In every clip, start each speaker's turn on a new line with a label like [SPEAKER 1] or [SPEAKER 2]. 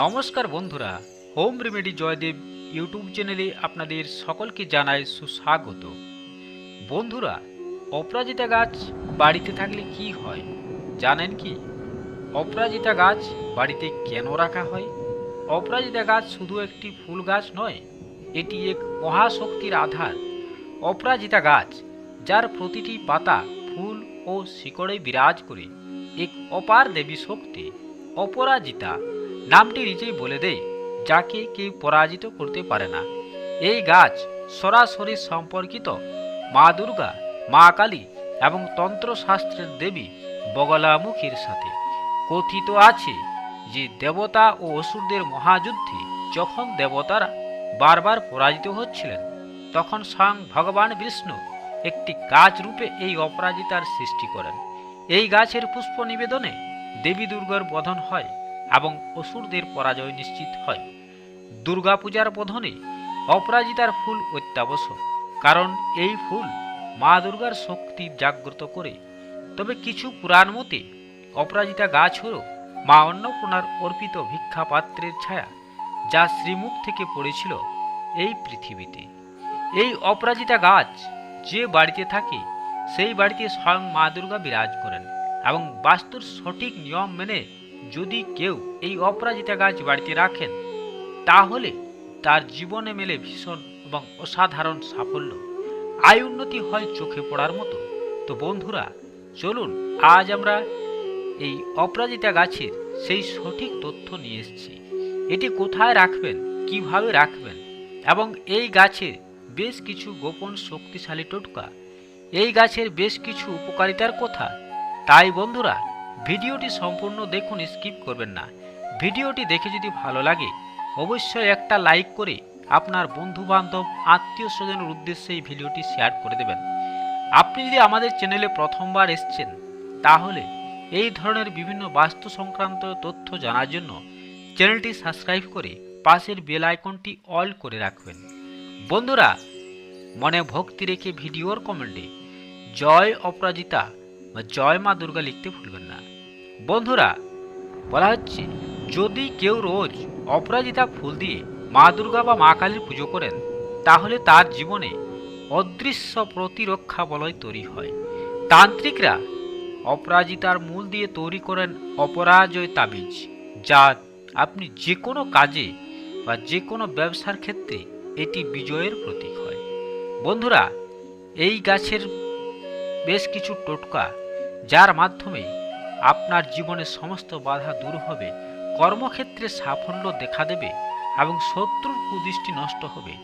[SPEAKER 1] নমস্কার বন্ধুরা, home remedy Joydeb YouTube চ্যানেলে আপনাদের সকলকে জানায় সুস্বাগত। বন্ধুরা, অপরাজিতা গাছ বাড়িতে থাকলে কি হয়, জানেন কি? অপরাজিতা গাছ বাড়িতে কেন রাখা হয়? অপরাজিতা গাছ শুধু একটি ফুল গাছ নয়, এটি এক মহাশক্তির আধার। অপরাজিতা গাছ, যার প্রতিটি পাতা ফুল ও শিকড়ে বিরাজ করে, এক অপার দেবী শক্তি, অপরাজিতা। নামটি নিজেই বলে দেয় যাকে কেউ পরাজিত করতে পারে না। এই গাছ সরাসরি সম্পর্কিত মা দুর্গা, মা কালী এবং তন্ত্রশাস্ত্রের দেবী বগলামুখীর সাথে। কথিত আছে যে দেবতা ও অসুরদের মহাযুদ্ধে যখন দেবতারা বারবার পরাজিত হচ্ছিলেন, তখন স্বয়ং ভগবান বিষ্ণু একটি গাছ রূপে এই অপরাজিতার সৃষ্টি করেন। এই গাছের পুষ্প নিবেদনে দেবী দুর্গার বধন হয়। এবং অসুরদের পরাজয় নিশ্চিত হয়। দুর্গাপূজার বোধনে অপরাজিতার ফুল অত্যাবশ্যক, কারণ এই ফুল মা দুর্গার শক্তি জাগ্রত করে। তবে কিছু পুরাণ মতে, অপরাজিতা গাছ হল মা অন্নপূর্ণার অর্পিত ভিক্ষা পাত্রের ছায়া, যা শ্রীমুখ থেকে পড়েছিল এই পৃথিবীতে। এই অপরাজিতা গাছ যে বাড়িতে থাকে, সেই বাড়িতে স্বয়ং মা দুর্গা বিরাজ করেন এবং বাস্তুর সঠিক নিয়ম মেনে যদি কেউ এই অপরাজিতা গাছ বাড়িতে রাখেন, তাহলে তার জীবনে মেলে ভীষণ এবং অসাধারণ সাফল্য। আয় উন্নতি হয় চোখে পড়ার মতো। তো বন্ধুরা, চলুন আজ আমরা এই অপরাজিতা গাছের সেই সঠিক তথ্য নিয়ে এসেছি। এটি কোথায় রাখবেন, কীভাবে রাখবেন এবং এই গাছের বেশ কিছু গোপন শক্তিশালী টোটকা। এই গাছের বেশ কিছু উপকারিতার কথা। তাই বন্ধুরা ভিডিওটি সম্পূর্ণ দেখুন, স্কিপ করবেন না। ভিডিওটি দেখে যদি ভালো লাগে, অবশ্যই একটা লাইক করে আপনার বন্ধু বান্ধব আত্মীয় স্বজনের উদ্দেশ্যে এই ভিডিওটি শেয়ার করে দেবেন। আপনি যদি আমাদের চ্যানেলে প্রথমবার এসছেন, তাহলে এই ধরনের বিভিন্ন বাস্তু সংক্রান্ত তথ্য জানার জন্য চ্যানেলটি সাবস্ক্রাইব করে পাশের বেল আইকনটি অল করে রাখবেন। বন্ধুরা, মনে ভক্তি রেখে ভিডিওর কমেন্টে জয় অপরাজিতা বা জয় মা দুর্গা লিখতে ভুলবেন না। বন্ধুরা, বলা হচ্ছে, যদি কেউ রোজ অপরাজিতা ফুল দিয়ে মা দুর্গা বা মা কালীর পুজো করেন, তাহলে তার জীবনে অদৃশ্য প্রতিরক্ষা বলয় তৈরি হয়। তান্ত্রিকরা অপরাজিতার মূল দিয়ে তৈরি করেন অপরাজয় তাবিজ, যা আপনি যে কোনো কাজে বা যে কোনো ব্যবসার ক্ষেত্রে এটি বিজয়ের প্রতীক হয়। বন্ধুরা, এই গাছের বেশ কিছু টোটকা, যার মাধ্যমে আপনার জীবনের সমস্ত বাধা দূর হবে, কর্মক্ষেত্রে সাফল্য দেখা দেবে এবং শত্রুর কুদৃষ্টি নষ্ট হবে।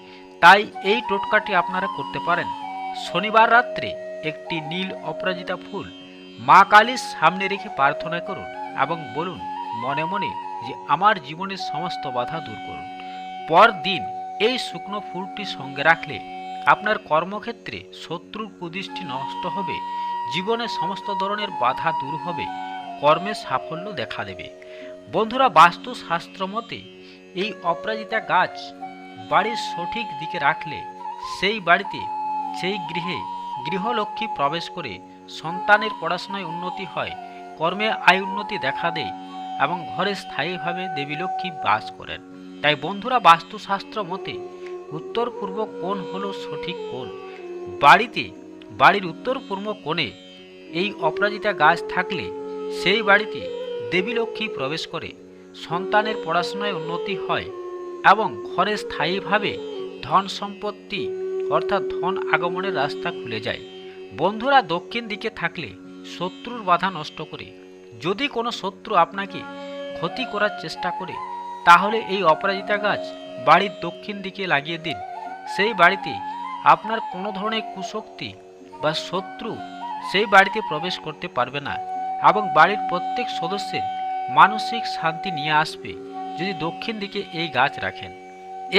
[SPEAKER 1] তাই এই টোটকাটি আপনারা করতে পারেন। শনিবার রাত্রে একটি নীল অপরাজিতা ফুল মা কালীর সামনে রেখে প্রার্থনা করুন এবং বলুন, মনে মনে যে আমার জীবনের সমস্ত বাধা দূর করুন। পরদিন এই শুকনো ফুলটি সঙ্গে রাখলে আপনার কর্মক্ষেত্রে শত্রুর কুদৃষ্টি নষ্ট হবে জীবনে সমস্ত ধরনের বাধা দূর হবে কর্মে সাফল্য দেখা দেবে। বন্ধুরা বাস্তুশাস্ত্র মতে এই অপরাজিতা গাছ বাড়ির সঠিক দিকে রাখলে সেই বাড়িতে, সেই গৃহে গৃহলক্ষ্মী প্রবেশ করে সন্তানের পড়াশোনায় উন্নতি হয়, কর্মে আয় উন্নতি দেখা দেয় এবং ঘরে স্থায়ীভাবে দেবী লক্ষ্মী বাস করেন। তাই বন্ধুরা বাস্তুশাস্ত্র মতে উত্তর পূর্ব কোণ হলো সঠিক কোণ। বাড়িতে, বাড়ির উত্তর পূর্ব কোণে এই অপরাজিতা গাছ থাকলে সেই বাড়িতে দেবী লক্ষ্মী প্রবেশ করে সন্তানের পড়াশোনায় উন্নতি হয় এবং ঘরে স্থায়ীভাবে ধন সম্পত্তি অর্থাৎ ধন আগমনের রাস্তা খুলে যায়। বন্ধুরা দক্ষিণ দিকে থাকলে শত্রুর বাধা নষ্ট করে। যদি কোনো শত্রু আপনাকে ক্ষতি করার চেষ্টা করে, তাহলে এই অপরাজিতা গাছ বাড়ির দক্ষিণ দিকে লাগিয়ে দিন। সেই বাড়িতে আপনার কোনো ধরনের কুশক্তি বা শত্রু সেই বাড়িতে প্রবেশ করতে পারবে না। এবং বাড়ির প্রত্যেক সদস্যের মানসিক শান্তি নিয়ে আসবে যদি দক্ষিণ দিকে এই গাছ রাখেন।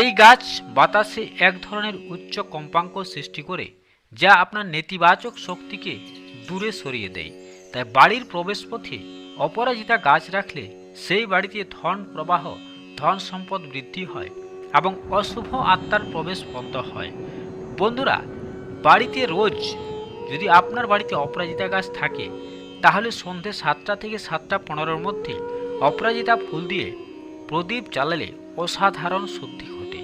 [SPEAKER 1] এই গাছ বাতাসে এক ধরনের উচ্চ কম্পাঙ্ক সৃষ্টি করে, যা আপনার নেতিবাচক শক্তিকে দূরে সরিয়ে দেয়। তাই বাড়ির প্রবেশপথে অপরাজিতা গাছ রাখলে সেই বাড়িতে ধন প্রবাহ, ধন সম্পদ বৃদ্ধি হয় এবং অশুভ আত্মার প্রবেশ বন্ধ হয়। বন্ধুরা, বাড়িতে রোজ যদি আপনার বাড়িতে অপরাজিতা গাছ থাকে তাহলে সন্ধে সাতটা থেকে সাতটা পনেরোর মধ্যে অপরাজিতা ফুল দিয়ে প্রদীপ জ্বালালে অসাধারণ শুদ্ধি ঘটে।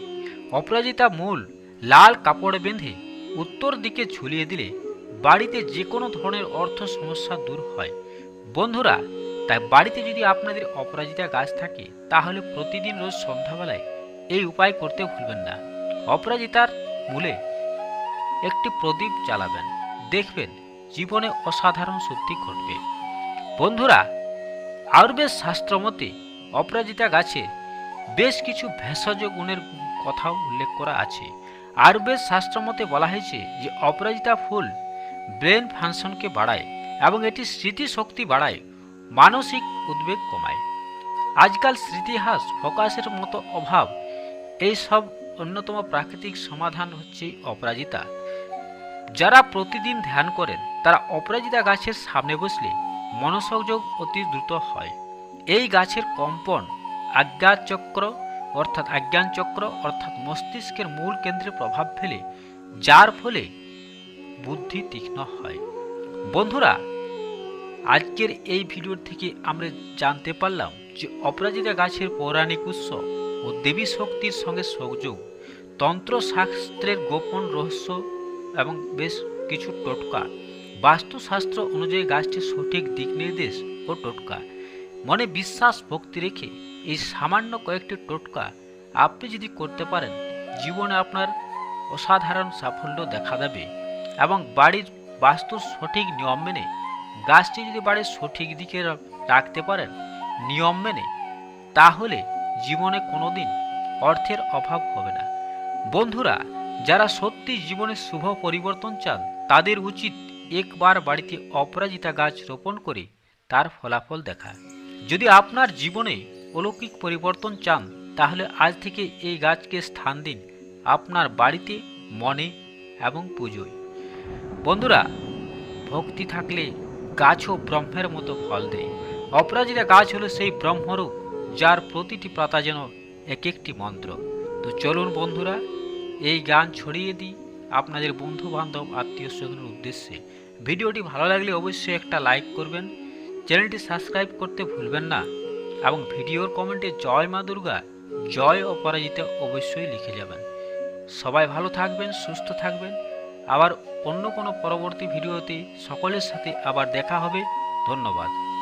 [SPEAKER 1] অপরাজিতা মূল লাল কাপড়ে বেঁধে উত্তর দিকে ঝুলিয়ে দিলে বাড়িতে যে কোনো ধরনের অর্থ সমস্যা দূর হয়। বন্ধুরা, তাই বাড়িতে যদি আপনাদের অপরাজিতা গাছ থাকে, তাহলে প্রতিদিন রোজ সন্ধ্যাবেলায় এই উপায় করতে ভুলবেন না। অপরাজিতার মূলে একটি প্রদীপ জ্বালাবেন। দেখবেন জীবনে অসাধারণ শুদ্ধি ঘটবে। বন্ধুরা, আয়ুর্বেদ শাস্ত্র মতে অপরাজিতা গাছে বেশ কিছু ভেষজ গুণের কথাও উল্লেখ করা আছে। আয়ুর্বেদ শাস্ত্র মতে বলা হয়েছে যে, অপরাজিতা ফুল ব্রেন ফাংশনকে বাড়ায় এবং এটি স্মৃতিশক্তি বাড়ায়, মানসিক উদ্বেগ কমায়। আজকাল স্মৃতিহাস, ফোকাসের মতো অভাব এই সব অন্যতম প্রাকৃতিক সমাধান হচ্ছে অপরাজিতা। যারা প্রতিদিন ধ্যান করেন, তারা অপরাজিতা গাছের সামনে বসলে মনসংযোগ অতি দ্রুত হয়। এই গাছের কম্পন আজ্ঞান চক্র অর্থাৎ আজ্ঞান চক্র অর্থাৎ মস্তিষ্কের মূল কেন্দ্রে প্রভাব ফেলে, যার ফলে বুদ্ধি তীক্ষ্ণ হয়। বন্ধুরা, আজকের এই ভিডিও থেকে আমরা জানতে পারলাম যে অপরাজিতা গাছের পৌরাণিক উৎস ও দেবী শক্তির সঙ্গে সংযোগ তন্ত্রশাস্ত্রের গোপন রহস্য এবং বেশ কিছু টোটকা। বাস্তুশাস্ত্র অনুযায়ী গাছটির সঠিক দিক নির্দেশ ও টোটকা। মনে বিশ্বাস ভক্তি রেখে এই সামান্য কয়েকটি টোটকা আপনি যদি করতে পারেন, জীবনে আপনার অসাধারণ সাফল্য দেখা দেবে এবং বাড়ির বাস্তুর সঠিক নিয়ম মেনে গাছটি যদি বাড়ির সঠিক দিকে রাখতে পারেন নিয়ম মেনে, তাহলে জীবনে কোনো দিন অর্থের অভাব হবে না। বন্ধুরা যারা সত্যি জীবনে শুভ পরিবর্তন চান, তাদের উচিত একবার বাড়িতে অপরাজিতা গাছ রোপণ করে তার ফলাফল দেখা। যদি আপনার জীবনে অলৌকিক পরিবর্তন চান, তাহলে আজ থেকে এই গাছকে স্থান দিন আপনার বাড়িতে মনে এবং পুজোয়। বন্ধুরা, ভক্তি থাকলে গাছও ব্রহ্মের মতো ফল দেয়। অপরাজিতা গাছ হলো সেই ব্রহ্মরূপ যার প্রতিটি পাতা যেন এক একটি মন্ত্র। তো চলুন বন্ধুরা এই গান ছড়িয়ে দিই আপনাদের বন্ধু বান্ধব আত্মীয় স্বজনের উদ্দেশ্যে। ভিডিওটি ভালো লাগলে অবশ্যই একটা লাইক করবেন, চ্যানেলটি সাবস্ক্রাইব করতে ভুলবেন না এবং ভিডিওর কমেন্টে জয় মা দুর্গা, জয় অপরাজিতা অবশ্যই লিখে যাবেন। সবাই ভালো থাকবেন, সুস্থ থাকবেন। আবার অন্য কোনো পরবর্তী ভিডিওতে সকলের সাথে আবার দেখা হবে। ধন্যবাদ।